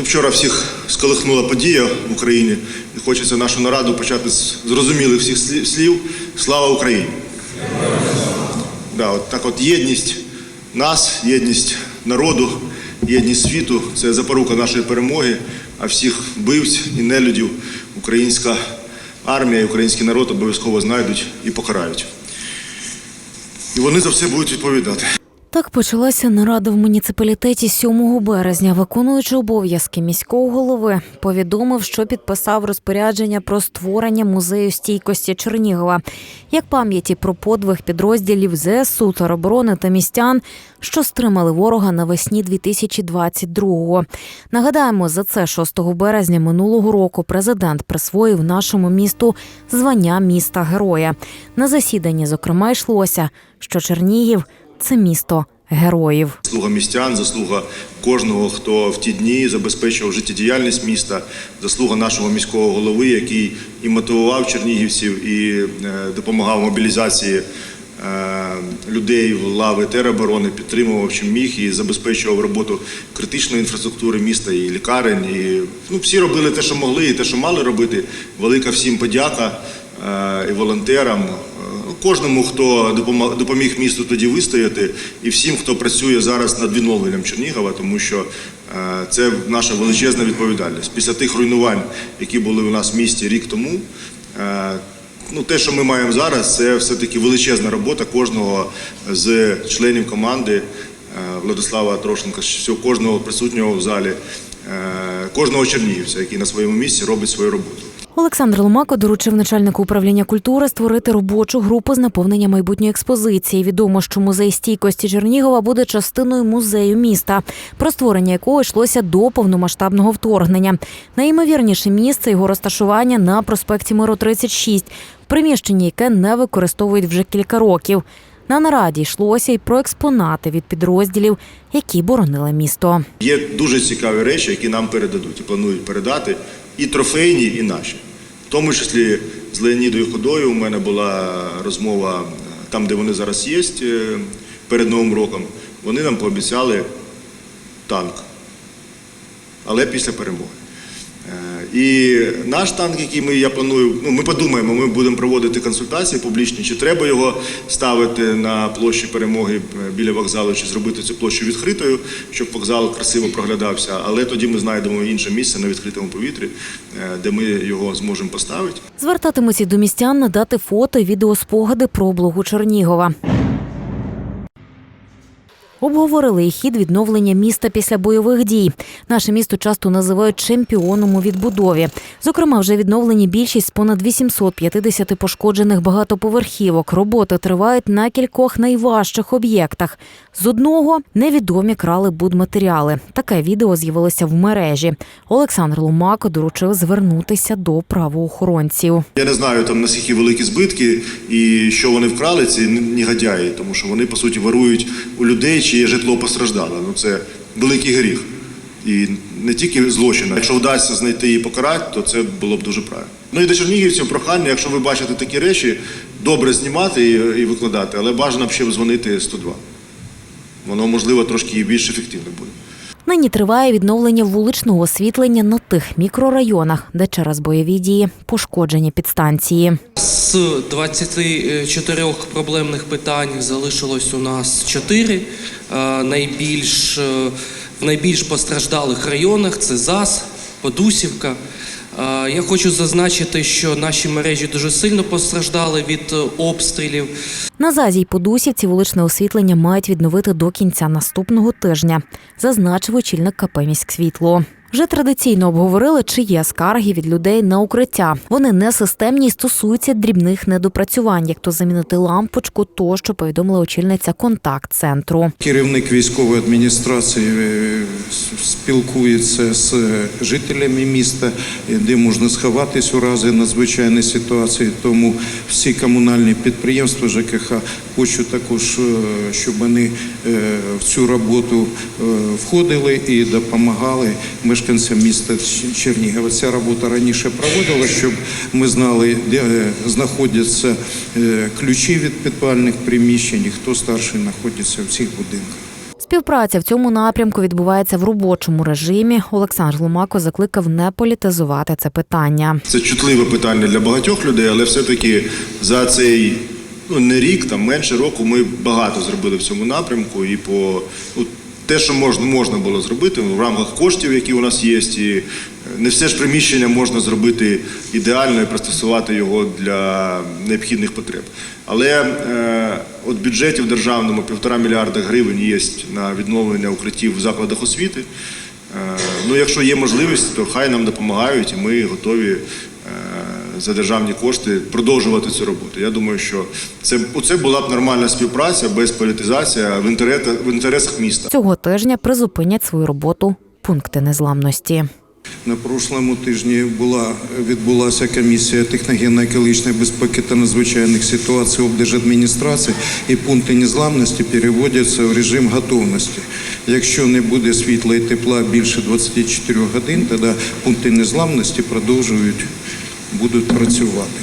Ну, вчора всіх сколихнула подія в Україні, і хочеться нашу нараду почати з зрозумілих всіх слів- Слава Україні! Да, от так от єдність нас, єдність народу, єдність світу це запорука нашої перемоги, а всіх вбивць і нелюдів українська армія і український народ обов'язково знайдуть і покарають. І вони за все будуть відповідати. Так почалася нарада в муніципалітеті 7 березня. Виконуючи обов'язки міського голови, повідомив, що підписав розпорядження про створення музею стійкості Чернігова, як пам'яті про подвиг підрозділів ЗСУ, тероборони та містян, що стримали ворога навесні 2022-го. Нагадаємо, за це 6 березня минулого року президент присвоїв нашому місту звання міста героя. На засіданні, зокрема, йшлося, що Чернігів це місто героїв. Заслуга містян, заслуга кожного, хто в ті дні забезпечував життєдіяльність міста, заслуга нашого міського голови, який і мотивував чернігівців, і е, допомагав мобілізації е, людей в лави тероборони, підтримував чим міг і забезпечував роботу критичної інфраструктури міста і лікарень. І, ну, всі робили те, що могли, і те, що мали робити. Велика всім подяка е, і волонтерам. Кожному, хто допоміг місту тоді вистояти, і всім, хто працює зараз над відновленням Чернігова, тому що е, це наша величезна відповідальність. Після тих руйнувань, які були у нас в місті рік тому, е, ну те, що ми маємо зараз, це все-таки величезна робота кожного з членів команди е, Владислава Трошенка, кожного присутнього в залі, кожного чернігівця, який на своєму місці робить свою роботу. Олександр Ломако доручив начальнику управління культури створити робочу групу з наповнення майбутньої експозиції. Відомо, що музей стійкості Чернігова буде частиною музею міста, про створення якого йшлося до повномасштабного вторгнення. Найімовірніше місце його розташування на проспекті Миру 36, в приміщенні, яке не використовують вже кілька років. На нараді йшлося й про експонати від підрозділів, які боронили місто. Є дуже цікаві речі, які нам передадуть і планують передати, і трофейні, і наші. В тому числі з Леонідою Ходою у мене була розмова е, там, де вони зараз є, е, перед Новим роком. Вони нам пообіцяли танк, але після перемоги. Е, І наш танк, який ми, я планую, ну ми подумаємо, ми будемо проводити консультації публічні, чи треба його ставити на площі перемоги е, біля вокзалу, чи зробити цю площу відкритою, щоб вокзал красиво проглядався. Але тоді ми знайдемо інше місце на відкритому повітрі, е, де ми його зможемо поставити. Звертатимуться до містян надати фото відеоспогади про облогу Чернігова. Обговорили і хід відновлення міста після бойових дій. Наше місто часто називають чемпіоном у відбудові. Зокрема, вже відновлені більшість з понад 850 пошкоджених багатоповерхівок. Роботи тривають на кількох найважчих об'єктах. З одного невідомі крали будматеріали. Таке відео з'явилося в мережі. Олександр Ломако доручив звернутися до правоохоронців. Я не знаю там наскільки великі збитки і що вони вкрали, ці негодяї, тому що вони по суті ворують у людей, чиє житло постраждало. Ну це великий гріх. І не тільки злочин. Якщо вдасться знайти і покарати, то це було б дуже правильно. Ну і до чернігівців прохання, якщо ви бачите такі речі, добре знімати і, викладати, але бажано б ще дзвонити 102. Воно можливо трошки більш ефективно буде. Нині триває відновлення вуличного освітлення на тих мікрорайонах, де через бойові дії пошкоджені підстанції. З 24 проблемних питань залишилось у нас 4. Е, Найбільш, е, в найбільш постраждалих районах це ЗАС, Подусівка. Я хочу зазначити, що наші мережі дуже сильно постраждали від е, обстрілів. На ЗАЗі й Подусівці вуличне освітлення мають відновити до кінця наступного тижня, зазначив очільник КП «Міськсвітло». Вже традиційно обговорили, чи є скарги від людей на укриття. Вони не системні і стосуються дрібних недопрацювань, як то замінити лампочку, тощо повідомила очільниця контакт-центру. Керівник військової адміністрації е, спілкується з жителями міста, де можна сховатись у разі надзвичайної ситуації. Тому всі комунальні підприємства ЖКХ хочу також, е, щоб вони е, в цю роботу входили і допомагали мешканцям міста Чернігова. Ця робота раніше проводилася, щоб ми знали, де е, знаходяться е, ключі від підвальних приміщень, і хто старший знаходиться в цих будинках. Співпраця в цьому напрямку відбувається в робочому режимі. Олександр Ломако закликав не політизувати це питання. Це чутливе питання для багатьох людей, але все-таки за цей ну, не рік, там менше року, ми багато зробили в цьому напрямку. І по ну, те, що можна, можна було зробити в рамках коштів, які у нас є, і е, не все ж приміщення можна зробити ідеально і пристосувати його для необхідних потреб. Але е, от бюджетів державному півтора мільярда гривень є на відновлення укриттів в закладах освіти. Е, Ну, якщо є можливість, то хай нам допомагають, і ми готові за державні кошти продовжувати цю роботу. Я думаю, що це, це була б нормальна співпраця без політизації в інтересах, в інтересах міста. Цього тижня призупинять свою роботу пункти незламності. На прошлому тижні була відбулася комісія техногенно-екологічної безпеки та надзвичайних ситуацій облдержадміністрації, і пункти незламності переводяться в режим готовності. Якщо не буде світла і тепла більше 24 годин, тоді пункти незламності продовжують будуть працювати.